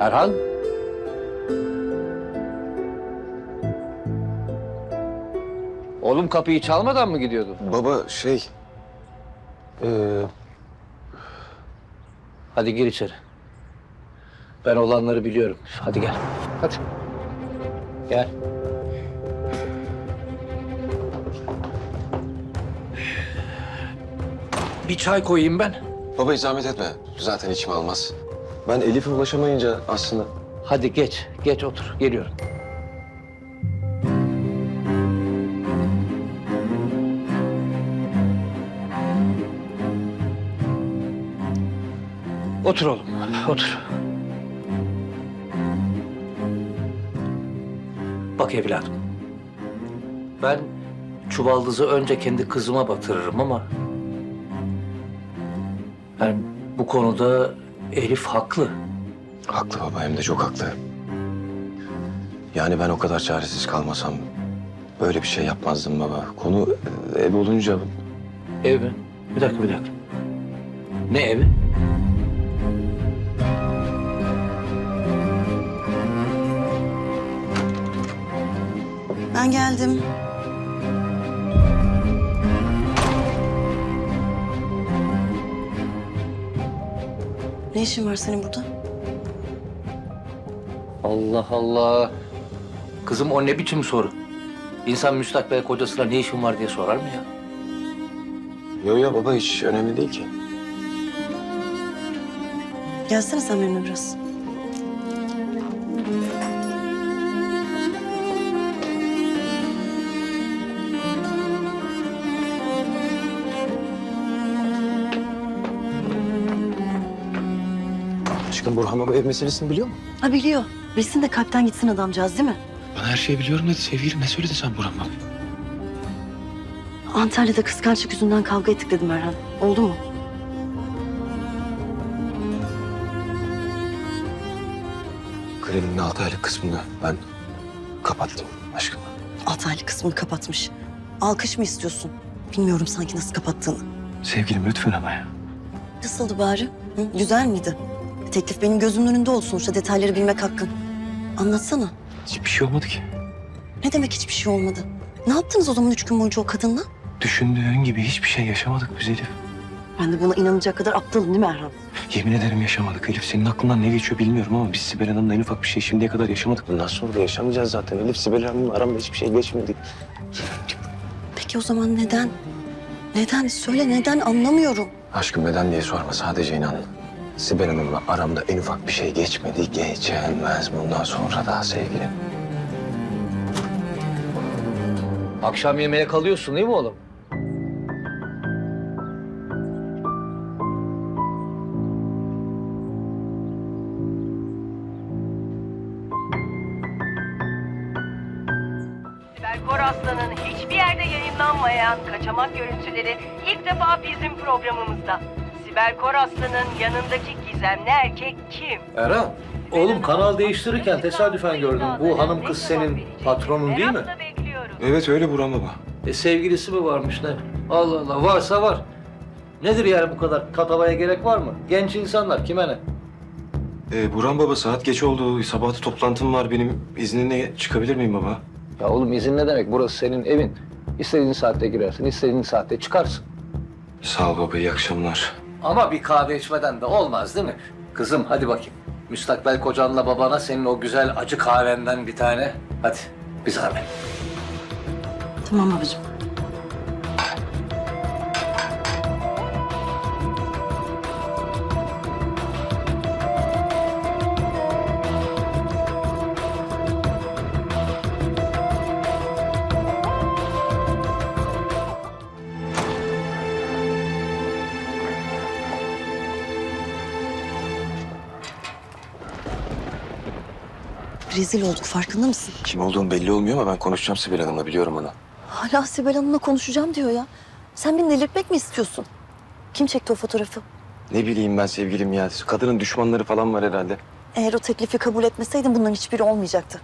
Erhan? Oğlum kapıyı çalmadan mı gidiyordun? Baba şey... Ee, Hadi gir içeri. Ben olanları biliyorum. Hadi gel. Hadi. Gel. Bir çay koyayım ben. baba zahmet etme. Zaten içim almaz. Ben Elif'e ulaşamayınca aslında... Hadi geç. Geç otur. Geliyorum. Otur oğlum. Otur. Bak evladım. Ben çuvaldızı önce kendi kızıma batırırım ama... Yani bu konuda Elif haklı. Haklı baba hem de çok haklı. Yani ben o kadar çaresiz kalmasam böyle bir şey yapmazdım baba. Konu e, ev olunca Ev mi? Bir dakika, bir dakika. Ne evi? Ben geldim. Ne işin var senin burada? Allah Allah. Kızım o ne biçim soru? İnsan müstakbel kocasına ne işin var diye sorar mı ya? Yo ya baba hiç önemli değil ki. Gelsene sen benimle biraz. Burhan baba ev meselesini biliyor mu? Ha biliyor. Bilsin de kalpten gitsin adamcağız değil mi? Ben her şeyi biliyorum dedi sevgilim. Ne söyledin sen Burhan baba? Antalya'da kıskançlık yüzünden kavga ettik dedim Erhan. Oldu mu? Kredinin altı aylık kısmını ben kapattım aşkım. Altı aylık kısmını kapatmış. Alkış mı istiyorsun? Bilmiyorum sanki nasıl kapattığını. Sevgilim lütfen ama ya. Nasıldı bari? Hı? Güzel miydi? Teklif benim gözümün önünde olsun. Sonuçta detayları bilmek hakkın. Anlatsana. Hiçbir şey olmadı ki. Ne demek hiçbir şey olmadı? Ne yaptınız o zaman üç gün boyunca o kadınla? Düşündüğün gibi hiçbir şey yaşamadık biz Elif. Ben de buna inanacak kadar aptalım değil mi Erhan? Yemin ederim yaşamadık Elif. Senin aklından ne geçiyor bilmiyorum ama biz Sibel Hanım'la en ufak bir şey şimdiye kadar yaşamadık. Bundan sonra da yaşamayacağız zaten. Elif Sibel Hanım'la aramda hiçbir şey geçmedi. Peki o zaman neden? Neden? Söyle neden anlamıyorum. Aşkım neden diye sorma sadece inan. Sibel Hanım'la aramda en ufak bir şey geçmedi. Geçemez bundan sonra da sevgilim. Akşam yemeğe kalıyorsun değil mi oğlum? Sibel Koraslan'ın hiçbir yerde yayınlanmayan kaçamak görüntüleri ilk defa bizim programımızda. Sibel Koraslan'ın yanındaki gizemli erkek kim? Erhan, oğlum kanal değiştirirken tesadüfen gördüm. Bu hanım kız senin patronun değil mi? Merakla. Evet öyle Burhan baba. E sevgilisi mi varmış ne? Allah Allah, varsa var. Nedir yani bu kadar tatavaya gerek var mı? Genç insanlar kime ne? Ee, Burhan baba saat geç oldu. Sabahta toplantım var benim. İzninle çıkabilir miyim baba? Ya oğlum izin ne demek? Burası senin evin. İstediğin saatte girersin, istediğin saatte çıkarsın. Sağ ol baba iyi akşamlar. Ama bir kahve içmeden de olmaz değil mi? Kızım hadi bakayım. Müstakbel kocanla babana senin o güzel acı kahvenden bir tane. Hadi Bir zahmet. Tamam babacığım. Rezil olduk farkında mısın? Kim olduğum belli olmuyor ama ben konuşacağım Sibel Hanım'la biliyorum onu. Hala Sibel Hanım'la konuşacağım diyor ya. Sen beni delirtmek mi istiyorsun? Kim çekti o fotoğrafı? Ne bileyim ben sevgilim ya. Kadının düşmanları falan var herhalde. Eğer o teklifi kabul etmeseydin bunların hiçbiri olmayacaktı.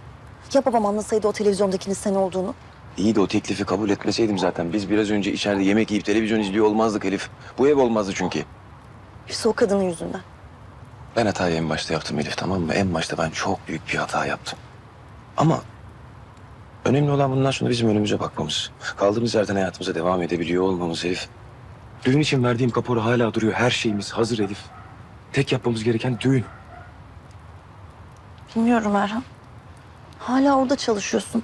Ya babam anlasaydı o televizyondakinin sen olduğunu? İyi de o teklifi kabul etmeseydim zaten. Biz biraz önce içeride yemek yiyip televizyon izliyor olmazdık Elif. Bu ev olmazdı çünkü. Hepsi o kadının yüzünden. Ben hatayı en başta yaptım Elif tamam mı? En başta ben çok büyük bir hata yaptım. Ama önemli olan bundan sonra bizim önümüze bakmamız. Kaldığımız yerden hayatımıza devam edebiliyor olmamız Elif. Düğün için verdiğim kapora hala duruyor. Her şeyimiz hazır Elif. Tek yapmamız gereken düğün. Bilmiyorum Erhan. Hala orada çalışıyorsun.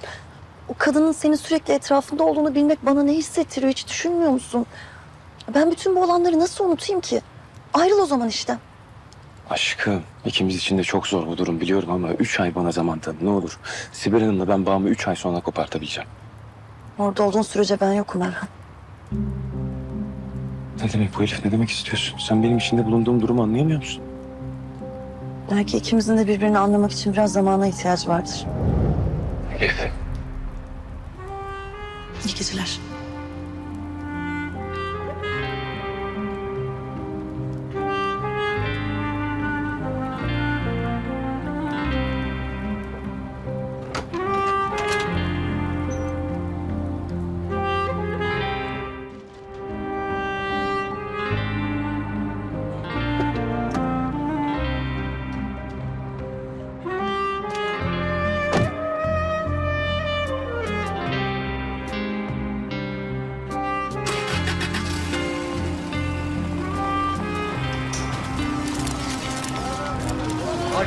O kadının senin sürekli etrafında olduğunu bilmek bana ne hissettiriyor hiç düşünmüyor musun? Ben bütün bu olanları nasıl unutayım ki? Ayrıl o zaman işte. Aşkım ikimiz için de çok zor bu durum biliyorum ama üç ay bana zaman tanı ne olur. Sibel Hanım'la ben bağımı üç ay sonra kopartabileceğim. Orada olduğun sürece ben yokum Erhan. Ne demek bu Elif ne demek istiyorsun? Sen benim içinde bulunduğum durumu anlayamıyor musun? Belki ikimizin de birbirini anlamak için biraz zamana ihtiyacı vardır. Elif. İyi geceler.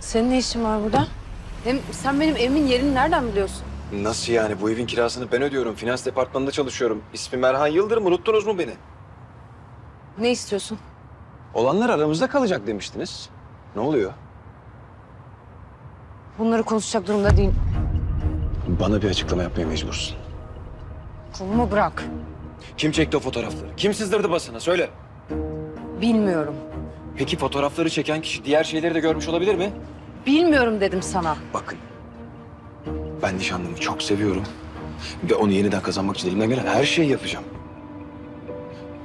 Senin ne işin var burada? Hem sen benim evimin yerini nereden biliyorsun? Nasıl yani? Bu evin kirasını ben ödüyorum. Finans departmanında çalışıyorum. İsmim Erhan Yıldırım. Unuttunuz mu beni? Ne istiyorsun? Olanlar aramızda kalacak demiştiniz. Ne oluyor? Bunları konuşacak durumda değil. Bana bir açıklama yapmaya mecbursun. Kolumu bırak. Kim çekti o fotoğrafları? Kim sızdırdı basına? Söyle. Bilmiyorum. Peki fotoğrafları çeken kişi diğer şeyleri de görmüş olabilir mi? Bilmiyorum dedim sana. Bakın. Ben nişanlımı çok seviyorum. Ve onu yeniden kazanmak için elimden gelen her şeyi yapacağım.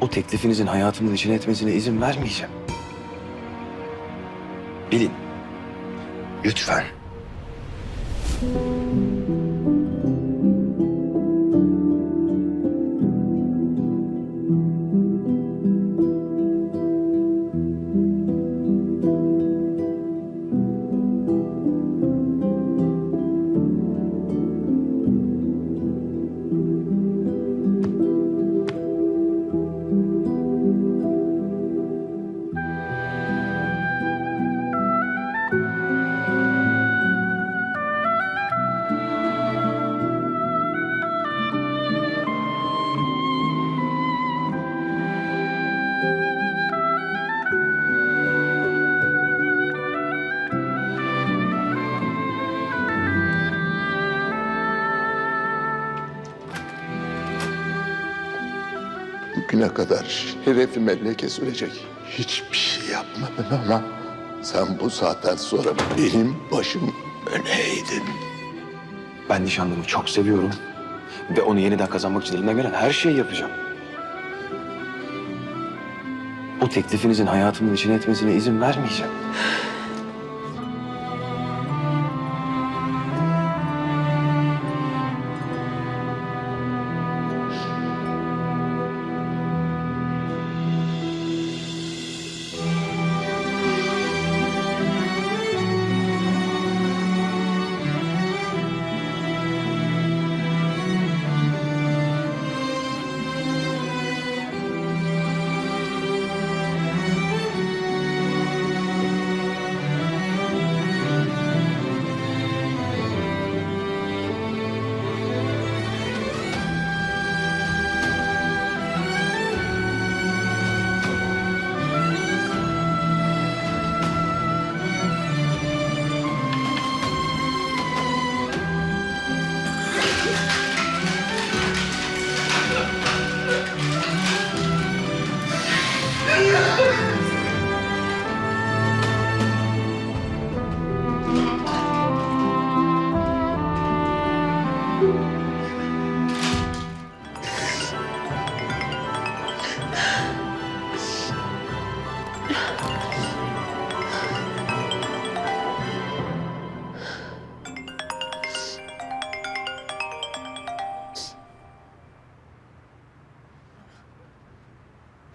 O teklifinizin hayatımın içine etmesine izin vermeyeceğim. Bilin. Lütfen. Bugüne kadar şerefime leke sürecek hiçbir şey yapmadın ama sen bu saatten sonra benim başım öne eğdin. Ben nişanlımı çok seviyorum. Ve onu yeniden kazanmak için elimden gelen her şeyi yapacağım. Bu teklifinizin hayatımın içine etmesine izin vermeyeceğim.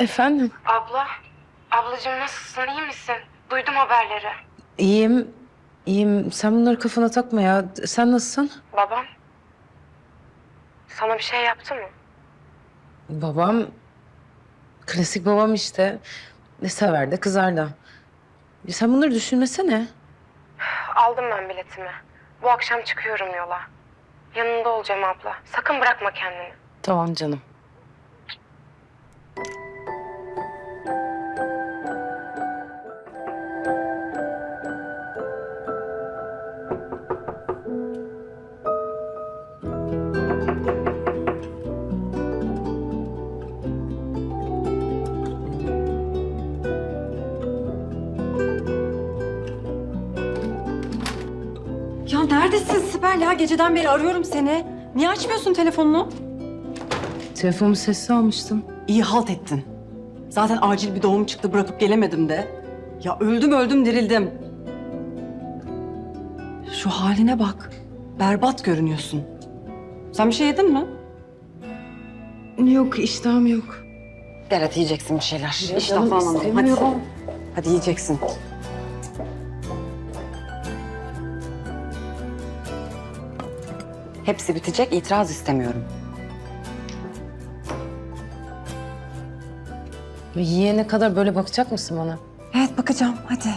Efendim? Abla, ablacığım nasılsın, iyi misin? Duydum haberleri. İyiyim. İyiyim. Sen bunları kafana takma ya. Sen nasılsın? Babam, sana bir şey yaptı mı? Babam... Klasik babam işte. Ne sever de kızar da. Sen bunları düşünmesene. Aldım ben biletimi. Bu akşam çıkıyorum yola. Yanında olacağım abla. Sakın bırakma kendini. Tamam canım. Ya neredesin Sibel ya? Geceden beri arıyorum seni. Niye açmıyorsun telefonunu? Telefonumu sessiz almıştım. İyi halt ettin. Zaten acil bir doğum çıktı bırakıp gelemedim de. Ya öldüm öldüm dirildim. Şu haline bak. Berbat görünüyorsun. Sen bir şey yedin mi? Yok iştahım yok. Gel hadi yiyeceksin bir şeyler. Ya İştah canım, falan alalım. Hadi. istemiyorum. Hadi yiyeceksin. Hepsi bitecek, itiraz istemiyorum. Yiyene kadar böyle bakacak mısın bana? Evet bakacağım, hadi.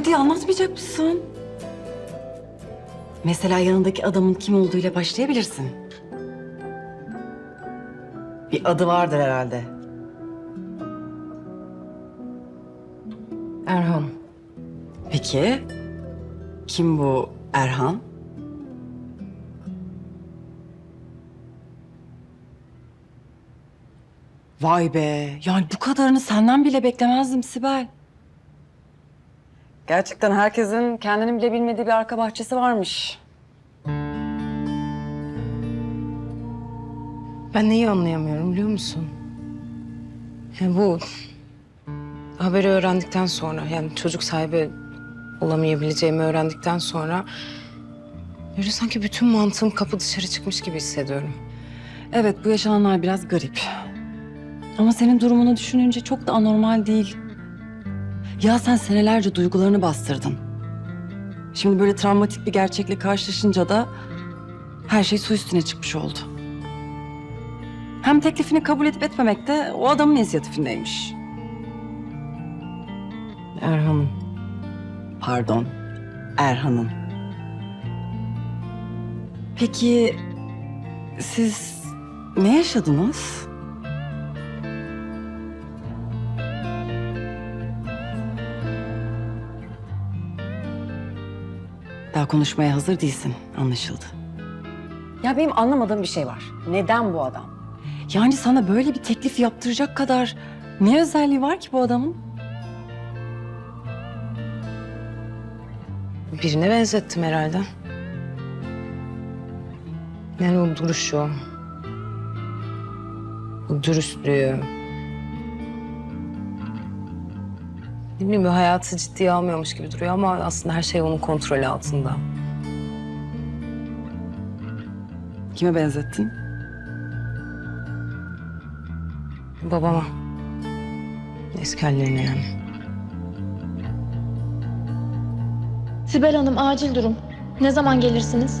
Hadi anlatmayacak mısın? Mesela yanındaki adamın kim olduğuyla başlayabilirsin. Bir adı vardır herhalde. Erhan. Peki kim bu Erhan? Vay be. Yani bu kadarını senden bile beklemezdim Sibel. Gerçekten herkesin kendini bile bilmediği bir arka bahçesi varmış. Ben neyi anlayamıyorum biliyor musun? Yani bu haberi öğrendikten sonra yani çocuk sahibi olamayabileceğimi öğrendikten sonra böyle sanki bütün mantığım kapı dışarı çıkmış gibi hissediyorum. Evet bu yaşananlar biraz garip. Ama senin durumunu düşününce çok da anormal değil. Ya sen senelerce duygularını bastırdın. Şimdi böyle travmatik bir gerçekle karşılaşınca da her şey su üstüne çıkmış oldu. Hem teklifini kabul edip etmemek de o adamın inisiyatifindeymiş. Erhan'ım. Pardon, Erhan'ın. Peki siz ne yaşadınız? Daha konuşmaya hazır değilsin, anlaşıldı. Ya benim anlamadığım bir şey var. Neden bu adam? Yani sana böyle bir teklif yaptıracak kadar Ne özelliği var ki bu adamın? Birine benzettim herhalde. Yani o duruşu, o dürüstlüğü. Bileyim bir hayatı ciddiye almıyormuş gibi duruyor ama aslında her şey onun kontrolü altında. Kime benzettin? Babama. Eski hallerine yani. Sibel Hanım acil durum. Ne zaman gelirsiniz?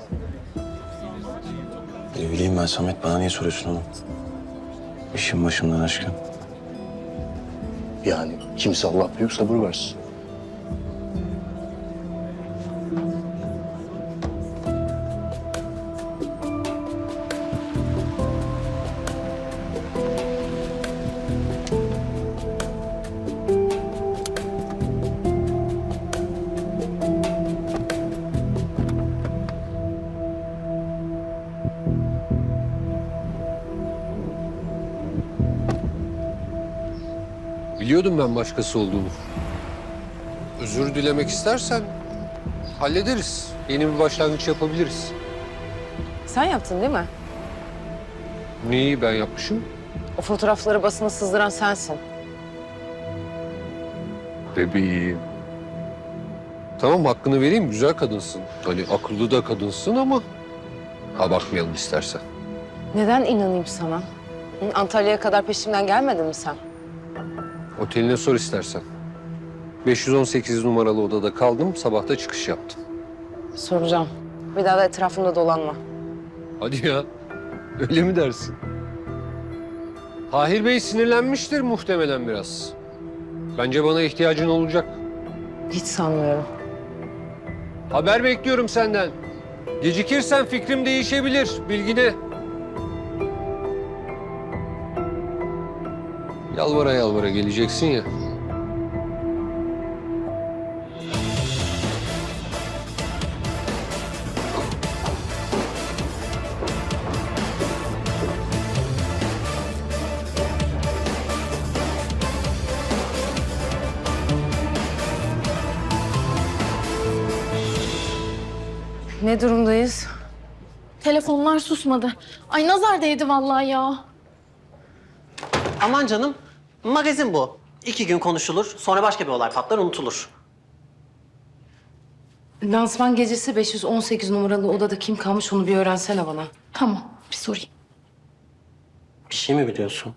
Ne bileyim ben Samet bana niye soruyorsun oğlum? İşim başımdan aşkın. Yani kimse Allah büyük sabır versin. Başkası olduğunu. Özür dilemek istersen hallederiz. Yeni bir başlangıç yapabiliriz. Sen yaptın değil mi? Neyi ben yapmışım? O fotoğrafları basına sızdıran sensin. Bebeğim. Tamam hakkını vereyim güzel kadınsın. Hani akıllı da kadınsın ama abartmayalım istersen. Neden inanayım sana? Antalya'ya kadar peşimden gelmedin mi sen? Oteline sor istersen. 518 numaralı odada kaldım, sabah da çıkış yaptım. Soracağım. Bir daha da etrafımda dolanma. Hadi ya, öyle mi dersin? Tahir Bey sinirlenmiştir muhtemelen biraz. Bence bana ihtiyacın olacak. Hiç sanmıyorum. Haber bekliyorum senden. Gecikirsen fikrim değişebilir, bilgine. Yalvara yalvara geleceksin ya. Ne durumdayız? Telefonlar susmadı. Ay nazar değdi vallahi ya. Aman canım. Magazin bu. İki gün konuşulur. Sonra başka bir olay patlar unutulur. Lansman gecesi 518 numaralı odada kim kalmış onu bir öğrensene bana. Tamam bir sorayım. Bir şey mi biliyorsun?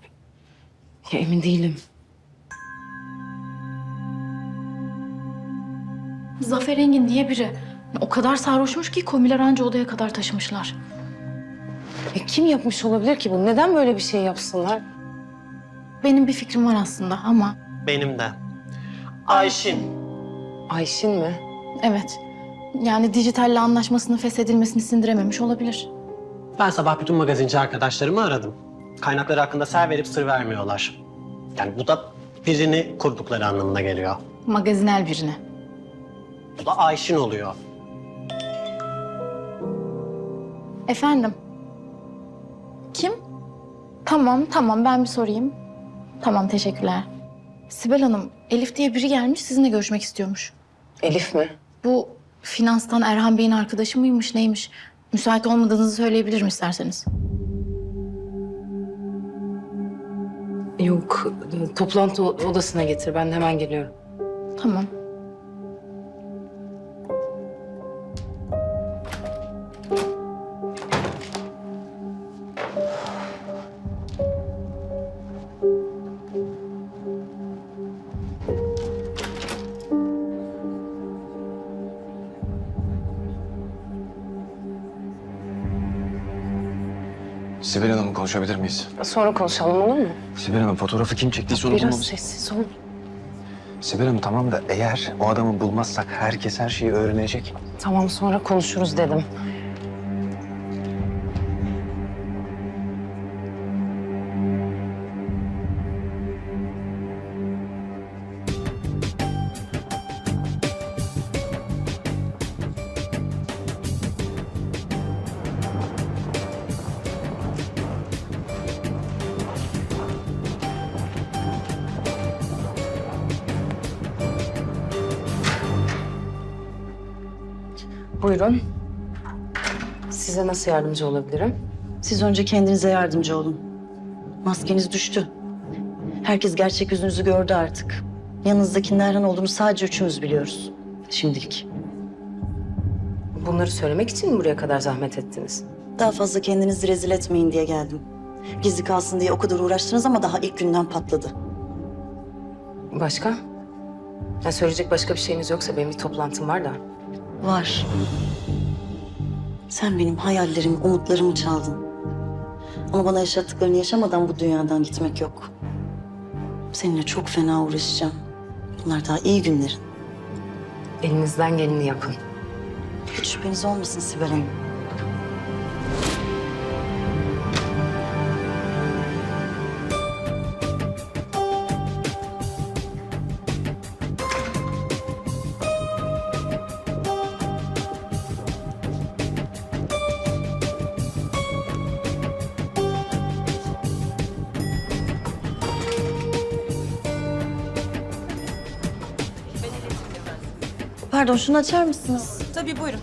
Ya emin değilim. Zafer Engin diye biri. O kadar sarhoşmuş ki komiler anca odaya kadar taşımışlar. E kim yapmış olabilir ki bunu? Neden böyle bir şey yapsınlar? Benim bir fikrim var aslında ama Benim de. Ayşin. Ayşin mi? evet. Yani dijitalle anlaşmasının feshedilmesini sindirememiş olabilir. Ben sabah bütün magazinci arkadaşlarımı aradım. Kaynakları hakkında ser verip sır vermiyorlar. Yani bu da birini kurdukları anlamına geliyor. Magazinel birine. Bu da Ayşin oluyor. Efendim? Kim? Tamam, tamam. Ben bir sorayım. Tamam, teşekkürler. Sibel Hanım, Elif diye biri gelmiş, sizinle görüşmek istiyormuş. Elif mi? Bu finanstan Erhan Bey'in arkadaşı mıymış, neymiş? Müsait olmadığınızı söyleyebilirim isterseniz. Yok, toplantı odasına getir. Ben hemen geliyorum. Tamam. Konuşabilir miyiz? Sonra konuşalım olur mu? Sibel Hanım fotoğrafı kim çektiyse onu Biraz bulmamız... sessiz ol. Sibel Hanım tamam da eğer o adamı bulmazsak herkes her şeyi öğrenecek. Tamam sonra konuşuruz dedim. Buyurun. Size nasıl yardımcı olabilirim? Siz önce kendinize yardımcı olun. Maskeniz düştü. Herkes gerçek yüzünüzü gördü artık. Yanınızdakinin Erhan olduğunu sadece üçümüz biliyoruz. Şimdilik. Bunları söylemek için mi buraya kadar zahmet ettiniz? Daha fazla kendinizi rezil etmeyin diye geldim. Gizli kalsın diye o kadar uğraştınız ama daha ilk günden patladı. Başka? Ya söyleyecek başka bir şeyiniz yoksa benim bir toplantım var da. Var. Sen benim hayallerimi, umutlarımı çaldın. Ama bana yaşattıklarını yaşamadan bu dünyadan gitmek yok. Seninle çok fena uğraşacağım. Bunlar daha iyi günlerin. Elinizden geleni yapın. Hiç şüpheniz olmasın Sibel Hanım. Pardon şunu açar mısınız? Tabii buyurun.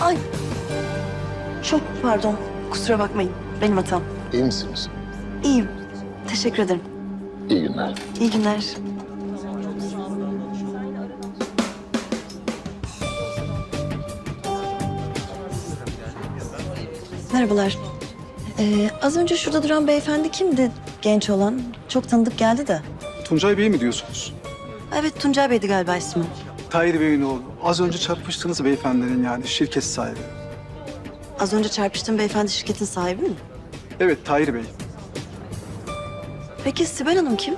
Ay. Çok pardon. Kusura bakmayın. Benim hatam. İyi misiniz? İyiyim. Teşekkür ederim. İyi günler. İyi günler. Merhabalar. Ee, az önce şurada duran beyefendi kimdi genç olan? Çok tanıdık geldi de. Tuncay Bey mi diyorsunuz? Evet Tuncay Bey'di galiba ismi. Tahir Bey'in oğlu. Az önce çarpıştınız beyefendinin yani şirket sahibi. Az önce çarpıştığım beyefendi şirketin sahibi mi? Evet Tahir Bey. Peki Sibel Hanım kim?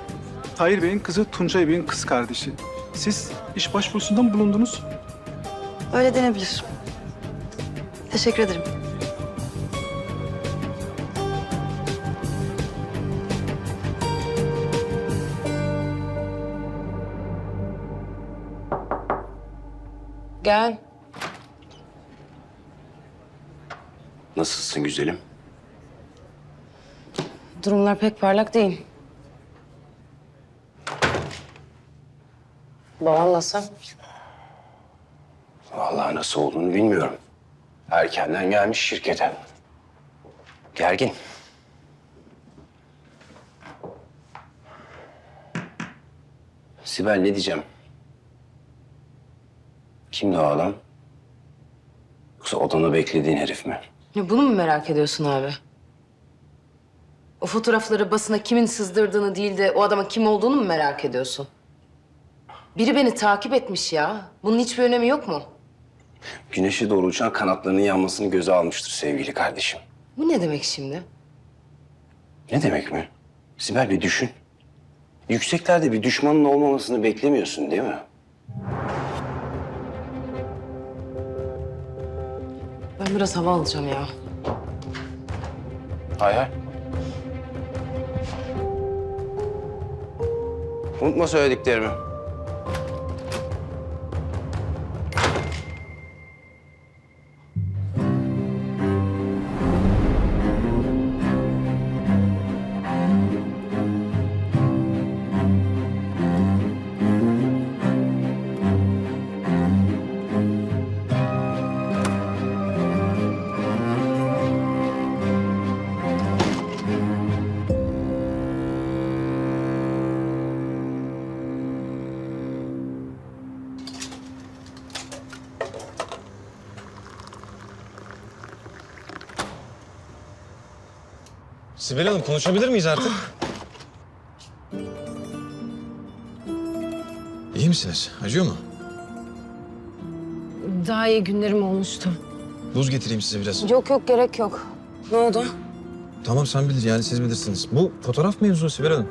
Tahir Bey'in kızı Tuncay Bey'in kız kardeşi. Siz iş başvurusunda mı bulundunuz? Öyle denebilir. Teşekkür ederim. Gel. Nasılsın güzelim? Durumlar pek parlak değil. Babam nasıl? Vallahi nasıl olduğunu bilmiyorum. Erkenden gelmiş şirkete. Gergin. Sibel ne diyeceğim? Kimdi o adam? Yoksa odana beklediğin herif mi? Ya bunu mu merak ediyorsun abi? O fotoğrafları basına kimin sızdırdığını değil de o adama kim olduğunu mu merak ediyorsun? Biri beni takip etmiş ya. Bunun hiçbir önemi yok mu? Güneşe doğru uçan kanatlarının yanmasını göze almıştır sevgili kardeşim. Bu ne demek şimdi? Ne demek mi? Sibel bir düşün. Yükseklerde bir düşmanın olmamasını beklemiyorsun değil mi? Ben biraz hava alacağım ya. Hay hay. Unutma söylediklerimi. Sibel Hanım konuşabilir miyiz artık? İyi misiniz? Acıyor mu? Daha iyi günlerim olmuştu. Buz getireyim size biraz. Yok yok gerek yok. Ne oldu? Tamam sen bilir yani siz bilirsiniz. Bu fotoğraf mevzu Sibel Hanım.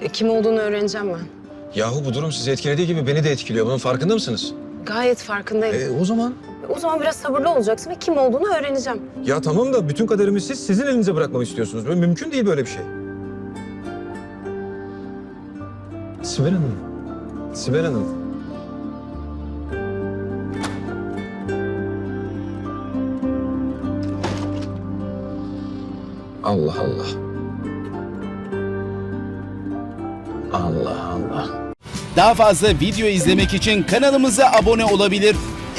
E, kim olduğunu öğreneceğim ben. Yahu bu durum sizi etkilediği gibi beni de etkiliyor. Bunun farkında mısınız? Gayet farkındayım. E, o zaman? O zaman biraz sabırlı olacaksın ve kim olduğunu öğreneceğim. Ya tamam da bütün kaderimi siz sizin elinize bırakmamı istiyorsunuz. Böyle mümkün değil böyle bir şey. Sibel Hanım. Sibel Hanım. Allah Allah. Allah Allah. Daha fazla video izlemek için kanalımıza abone olabilir.